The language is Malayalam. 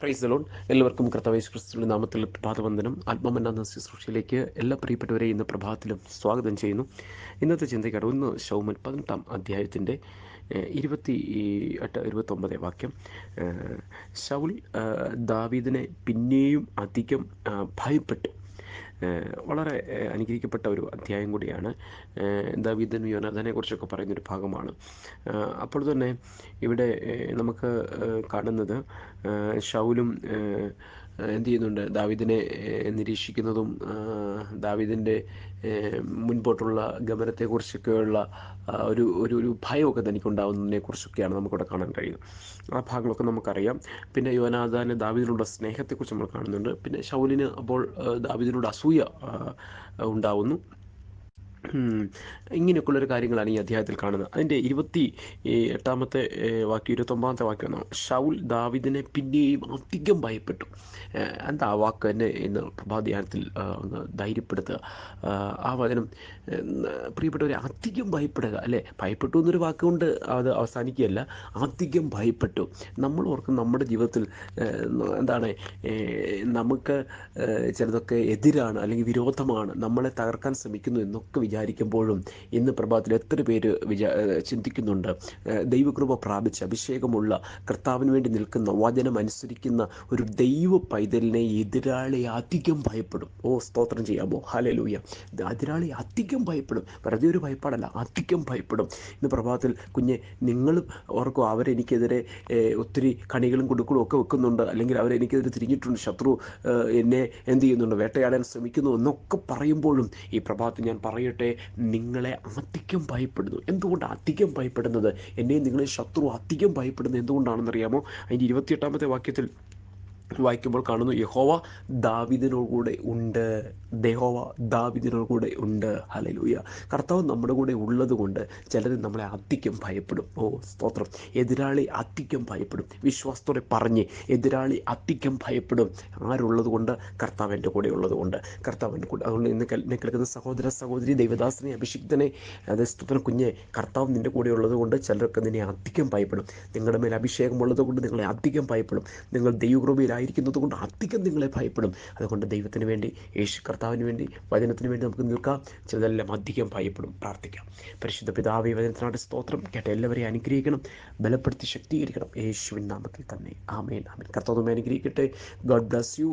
പ്രൈസ് ലോൺ എല്ലാവർക്കും കർത്താവേശ് ക്രിസ്തുവിന്റെ നാമത്തിൽ പ്രഭാതവന്ദനം ആത്മമന്ന ശുശ്രൂഷയിലേക്ക് എല്ലാ പ്രിയപ്പെട്ടവരെയും ഇന്ന് പ്രഭാതത്തിലും സ്വാഗതം ചെയ്യുന്നു. ഇന്നത്തെ ചിന്തയ്ക്കാണ് ഒന്ന് ശൗമൻ പതിനെട്ടാം അധ്യായത്തിന്റെ ഇരുപത്തി എട്ട് ഇരുപത്തൊമ്പത് വാക്യം. ഷൗൽ ദാവീദിനെ പിന്നെയും അധികം ഭയപ്പെട്ടു. വളരെ അനുഗ്രഹിക്കപ്പെട്ട ഒരു അധ്യായം കൂടിയാണ്. ദാവീദൻ കുറിച്ചൊക്കെ പറയുന്നൊരു ഭാഗമാണ്. അപ്പോൾ തന്നെ ഇവിടെ നമുക്ക് കാണുന്നത് ഏഹ്, എന്ത് ചെയ്യുന്നുണ്ട്? ദാവീദിനെ നിരീക്ഷിക്കുന്നതും ദാവിദിന്റെ മുൻപോട്ടുള്ള ഗമനത്തെക്കുറിച്ചൊക്കെയുള്ള ഒരു ഒരു ഒരു ഭയമൊക്കെ തനിക്കുണ്ടാകുന്നതിനെ കുറിച്ചൊക്കെയാണ് നമുക്കിവിടെ കാണാൻ കഴിയുന്നത്. ആ ഭാഗങ്ങളൊക്കെ നമുക്കറിയാം. പിന്നെ യോനാഥാന് ദാവീദിനുള്ള സ്നേഹത്തെക്കുറിച്ച് നമ്മൾ കാണുന്നുണ്ട്. പിന്നെ ശൗലിന് അപ്പോൾ ദാവിദിനോട് അസൂയ ഉണ്ടാവുന്നു. ഇങ്ങനെയൊക്കെയുള്ളൊരു കാര്യങ്ങളാണ് ഈ അധ്യായത്തിൽ കാണുന്നത്. അതിന്റെ ഇരുപത്തി എട്ടാമത്തെ വാക്യം ഇരുപത്തൊമ്പതാമത്തെ വാക്യം ഷൗൽ ദാവിദിനെ പിന്നെയും അധികം ഭയപ്പെട്ടു. എന്താ ആ വാക്ക് എന്നെ ഇന്ന് പ്രഭാധ്യാനത്തിൽ ഒന്ന് ധൈര്യപ്പെടുത്തുക. ആ, വചനം പ്രിയപ്പെട്ടവരെ അധികം ഭയപ്പെടുക അല്ലേ? ഭയപ്പെട്ടു എന്നൊരു വാക്കുകൊണ്ട് അത് അവസാനിക്കുകയല്ല. അധികം ഭയപ്പെട്ടു. നമ്മൾ ഓർക്കും നമ്മുടെ ജീവിതത്തിൽ എന്താണ് നമുക്ക് ചിലതൊക്കെ എതിരാണ് അല്ലെങ്കിൽ വിരോധമാണ്. നമ്മളെ തകർക്കാൻ ശ്രമിക്കുന്നു എന്നൊക്കെ വിചാരിക്കുമ്പോഴും ഇന്ന് പ്രഭാതത്തിൽ എത്ര പേര് വിചാ ചിന്തിക്കുന്നുണ്ട്. ദൈവകൃപ പ്രാപിച്ച് അഭിഷേകമുള്ള കർത്താവിന് വേണ്ടി നിൽക്കുന്ന വചനം അനുസരിക്കുന്ന ഒരു ദൈവ പൈതലിനെ എതിരാളി അധികം ഭയപ്പെടും. ഓ സ്തോത്രം ചെയ്യാമോ? ഹലലൂയ എതിരാളി അധികം ഭയപ്പെടും. വെറുതെ ഒരു ഭയപ്പാടല്ല അധികം ഭയപ്പെടും. ഇന്ന് പ്രഭാതത്തിൽ കുഞ്ഞെ നിങ്ങളും ഓർക്കും അവരെനിക്കെതിരെ ഒത്തിരി കണികളും കൊടുക്കളും ഒക്കെ വെക്കുന്നുണ്ട്. അല്ലെങ്കിൽ അവരെനിക്കെതിരെ തിരിഞ്ഞിട്ടുണ്ട്. ശത്രു എന്നെ എന്ത് ചെയ്യുന്നുണ്ട്? വേട്ടയാടാൻ ശ്രമിക്കുന്നു എന്നൊക്കെ പറയുമ്പോഴും ഈ പ്രഭാതത്തിൽ ഞാൻ പറയട്ടെ. നിങ്ങളെ അധികം ഭയപ്പെടുന്നു. എന്തുകൊണ്ട് അധികം ഭയപ്പെടുന്നത്? എന്നെ നിങ്ങളെ ശത്രു അധികം ഭയപ്പെടുന്നത് എന്തുകൊണ്ടാണെന്നറിയാമോ? അതിന്റെ ഇരുപത്തിയെട്ടാമത്തെ വാക്യത്തിൽ വായിക്കുമ്പോൾ കാണുന്നു യഹോവ ദാവിദിനോട് കൂടെ ഉണ്ട്. ദേഹോവ ദാവിദിനോട് കൂടെ ഉണ്ട്. ഹലലൂയ കർത്താവ് നമ്മുടെ കൂടെ ഉള്ളത് കൊണ്ട് ചിലർ നമ്മളെ അധികം ഭയപ്പെടും. ഓ സ്തോത്രം. എതിരാളി അധികം ഭയപ്പെടും. വിശ്വാസത്തോടെ പറഞ്ഞ് എതിരാളി അധികം ഭയപ്പെടും. ആരുള്ളത് കൊണ്ട് കർത്താവ് എന്റെ കൂടെ ഉള്ളത് കൊണ്ട് കർത്താവ് എന്റെ കൂടെ. അതുകൊണ്ട് ഇന്ന് എന്നെ കേൾക്കുന്ന സഹോദര സഹോദരി ദൈവദാസനെ അഭിഷിക്തനെ അതേ സ്തുതന കുഞ്ഞെ കർത്താവ് നിന്റെ കൂടെ ഉള്ളത് കൊണ്ട് ചിലർക്ക് നിന്നെ അധികം ഭയപ്പെടും. നിങ്ങളുടെ മേൽ അഭിഷേകമുള്ളത് കൊണ്ട് നിങ്ങളെ അധികം ഭയപ്പെടും. നിങ്ങൾ ദൈവകൃപയിലായിരിക്കുന്നത് കൊണ്ട് അധികം നിങ്ങളെ ഭയപ്പെടും. അതുകൊണ്ട് ദൈവത്തിന് വേണ്ടി യേശു കർത്താവിന് വേണ്ടി വചനത്തിന് വേണ്ടി നമുക്ക് നിൽക്കാം. ചിലതെല്ലാം അധികം ഭയപ്പെടും. പ്രാർത്ഥിക്കാം. പരിശുദ്ധ പിതാവ് വചനത്തിനാട് സ്തോത്രം. കേട്ട എല്ലാവരെയും അനുഗ്രഹിക്കണം. ബലപ്പെടുത്തി ശക്തീകരിക്കണം. യേശുവിൻ നാമത്തിൽ തന്നെ. ആമേൻ. ആമേൻ. കർത്താവ് അനുഗ്രഹിക്കട്ടെ. God bless you